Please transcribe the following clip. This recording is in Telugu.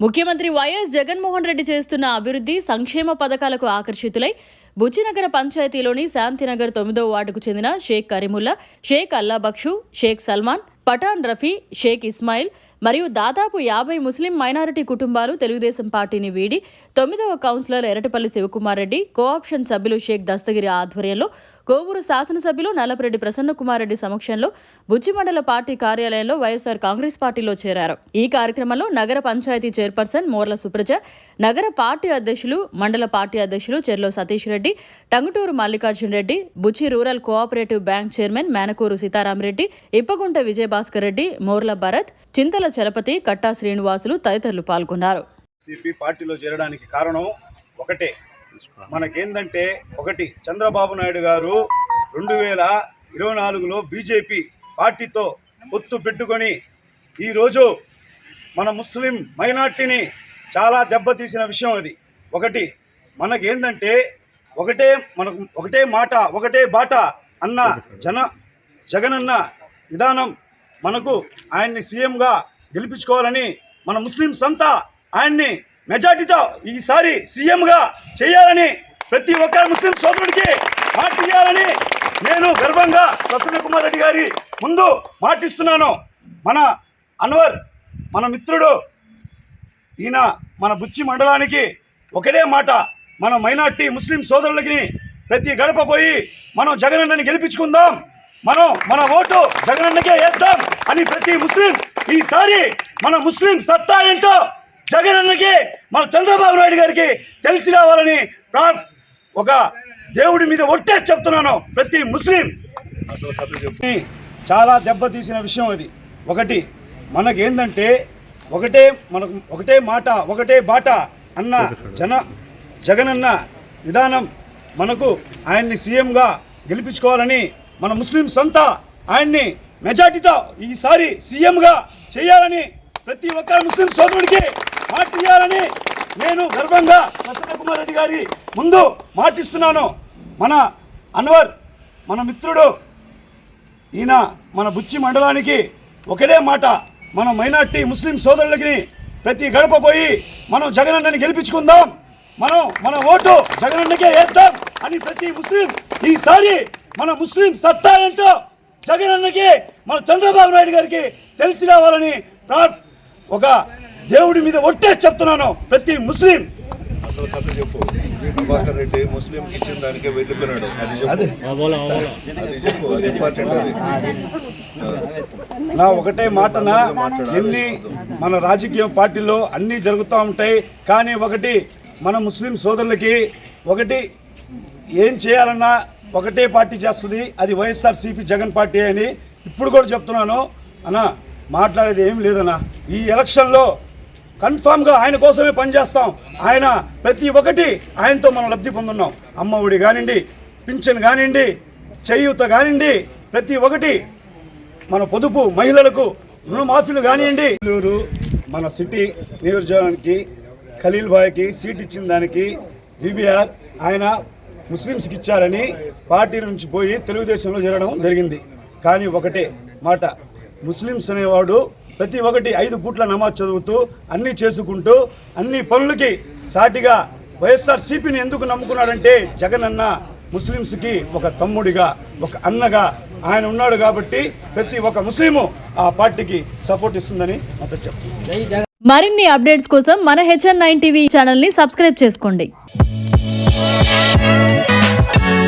ముఖ్యమంత్రి వైఎస్ జగన్మోహన్ రెడ్డి చేస్తున్న అభివృద్ధి సంక్షేమ పథకాలకు ఆకర్షితులై బుచ్చినగర పంచాయతీలోని శాంతినగర్ తొమ్మిదవ వార్డుకు చెందిన షేక్ కరీముల్లా షేక్ అల్లా బక్షు షేక్ సల్మాన్ పఠాన్ రఫీ షేక్ ఇస్మాయిల్ మరియు దాదాపు యాభై ముస్లిం మైనారిటీ కుటుంబాలు తెలుగుదేశం పార్టీని వీడి తొమ్మిదవ councillor Eratapalli Shivakumar Reddy co option సభ్యులు షేక్ దస్తగిరి ఆధ్వర్యంలో కోవూరు శాసనసభ్యులు నల్లపరెడ్డి ప్రసన్నకుమార్ రెడ్డి సమక్షంలో బుచ్చి మండల పార్టీ కార్యాలయంలో వైఎస్ఆర్ కాంగ్రెస్ పార్టీలో చేరారు. ఈ కార్యక్రమంలో నగర పంచాయతీ చైర్పర్సన్ మోర్ల సుప్రజ నగర పార్టీ అధ్యక్షులు మండల పార్టీ అధ్యక్షులు Cherlo Satish Reddy Tanguturu Mallikarjun Reddy Buchi rural cooperative bank chairman Menakuru Seetharamareddy Ippagunta Vijayabhaskar Reddy Morla Bharath Chintala Chalapathi Katta Srinivasulu తదితరులు పాల్గొన్నారు. సిపి పార్టీలో చేరడానికి కారణం ఒకటే. మనకేందంటే ఒకటి చంద్రబాబు నాయుడు గారు రెండు వేల ఇరవై నాలుగులో బీజేపీ పార్టీతో పొత్తు పెట్టుకొని ఈరోజు మన ముస్లిం మైనార్టీని చాలా దెబ్బతీసిన విషయం అది. ఒకటి మనకేందంటే ఒకటే మనకు ఒకటే మాట ఒకటే బాట అన్న జన జగనన్న విధానం మనకు ఆయన్ని సీఎంగా గెలిపించుకోవాలని మన ముస్లిమ్స్ అంతా ఆయన్ని మెజార్టీతో ఈసారి సీఎంగా చేయాలని ప్రతి ఒక్క ముస్లిం సోదరుడికి మాట ఇవ్వాలని నేను గర్వంగా ప్రసన్న కుమార్ రెడ్డి గారి ముందు మాటిస్తున్నాను. మన అన్వర్ మన మిత్రుడు ఈయన మన బుచ్చి మండలానికి ఒకటే మాట మన మైనార్టీ ముస్లిం సోదరులకి ప్రతి గడప పోయి మనం జగనన్నని గెలిపించుకుందాం మనం మన ఓటు జగనన్నకే వేద్దాం అని ప్రతి ముస్లిం ఈసారి మన ముస్లిం సత్తా ఏంటో జగన్ అన్నకి మన చంద్రబాబు నాయుడు గారికి తెలిసి రావాలని ప్రా- ఒక దేవుడి మీద ఒట్టేసి చెప్తున్నాను ప్రతి ముస్లిం. చాలా దెబ్బతీసిన విషయం అది. ఒకటి మనకేందంటే ఒకటే మనకు ఒకటే మాట ఒకటే బాట అన్న జన జగనన్న విధానం మనకు ఆయన్ని సీఎంగా గెలిపించుకోవాలని మన ముస్లిం సంత ఆయన్ని మెజార్టీతో ఈసారి సీఎంగా చేయాలని ప్రతి ఒక్క ముస్లిం సోదరుడికి మాట ఇవ్వాలని నేను గర్వంగా ప్రసన్న కుమార్ రెడ్డి గారి ముందు మాటిస్తున్నాను. మన అన్వర్ మన మిత్రుడు ఈయన మన బుచ్చి మండలానికి ఒకటే మాట మన మైనార్టీ ముస్లిం సోదరులకి ప్రతి గడప పోయి మనం జగనన్నని గెలిపించుకుందాం. మనం మన ఓటు జగనన్నకే వేద్దాం అని ప్రతి ముస్లిం ఈసారి మన ముస్లిం సత్తా ఏంటో జగనన్నకి మన చంద్రబాబు నాయుడు గారికి తెలిసి రావాలని ఒక దేవుడి మీద ఒట్టేసి చెప్తున్నాను ప్రతి ముస్లిం. అసలు కథ చెప్పు. ప్రభాకర్ రెడ్డి ముస్లింకి ఇచ్చిన దానికే వెళ్ళిపోయినాడు. అది అదే చెప్పు. అది. చెప్పు అది ఇంపార్టెంట్ అది. నా ఒకటే మాటన? ఎన్ని మన రాజకీయ పార్టీల్లో అన్నీ జరుగుతూ ఉంటాయి. కానీ ఒకటి మన ముస్లిం సోదరులకి ఒకటి ఏం చేయాలన్నా ఒకటే పార్టీ చేస్తుంది. అది వైఎస్ఆర్సీపీ జగన్ పార్టీ అని ఇప్పుడు కూడా చెప్తున్నాను. అన్న మాట్లాడేది ఏం లేదన్నా. ఈ ఎలక్షన్లో కన్ఫామ్గా ఆయన కోసమే పనిచేస్తాం. ఆయన ప్రతి ఒక్కటి ఆయనతో మనం లబ్ధి పొందున్నాం. అమ్మ ఒడి కానివ్వండి పింఛన్ కానివ్వండి చేయూత కానివ్వండి ప్రతి ఒక్కటి మన పొదుపు మహిళలకు రుణమాఫీలు కానివ్వండి. మన సిటీ నియోజకవర్గానికి ఖలీల్ బాయ్కి సీట్ ఇచ్చిన దానికి బీబీఆర్ ఆయన ముస్లిమ్స్కి ఇచ్చారని పార్టీ నుంచి పోయి తెలుగుదేశంలో చేరడం జరిగింది. కానీ ఒకటే మాట ముస్లిమ్స్ అనేవాడు ప్రతి ఒక్కటి ఐదు పూట్ల నమాజ్ చదువుతూ అన్నీ చేసుకుంటూ అన్ని పనులకి సాటిగా వైఎస్ఆర్ సిపిని ఎందుకు నమ్ముకున్నాడంటే జగన్ అన్న ముస్లిమ్స్కి ఒక తమ్ముడిగా ఒక అన్నగా ఆయన ఉన్నాడు కాబట్టి ప్రతి ఒక్క ముస్లిము ఆ పార్టీకి సపోర్ట్ ఇస్తుందని మాతో చెప్తుంది మరిన్ని అప్డేట్స్ కోసం మన హెచ్ఎన్ నైన్ టీవీ ఛానల్ని సబ్స్క్రైబ్ చేసుకోండి. Thank you.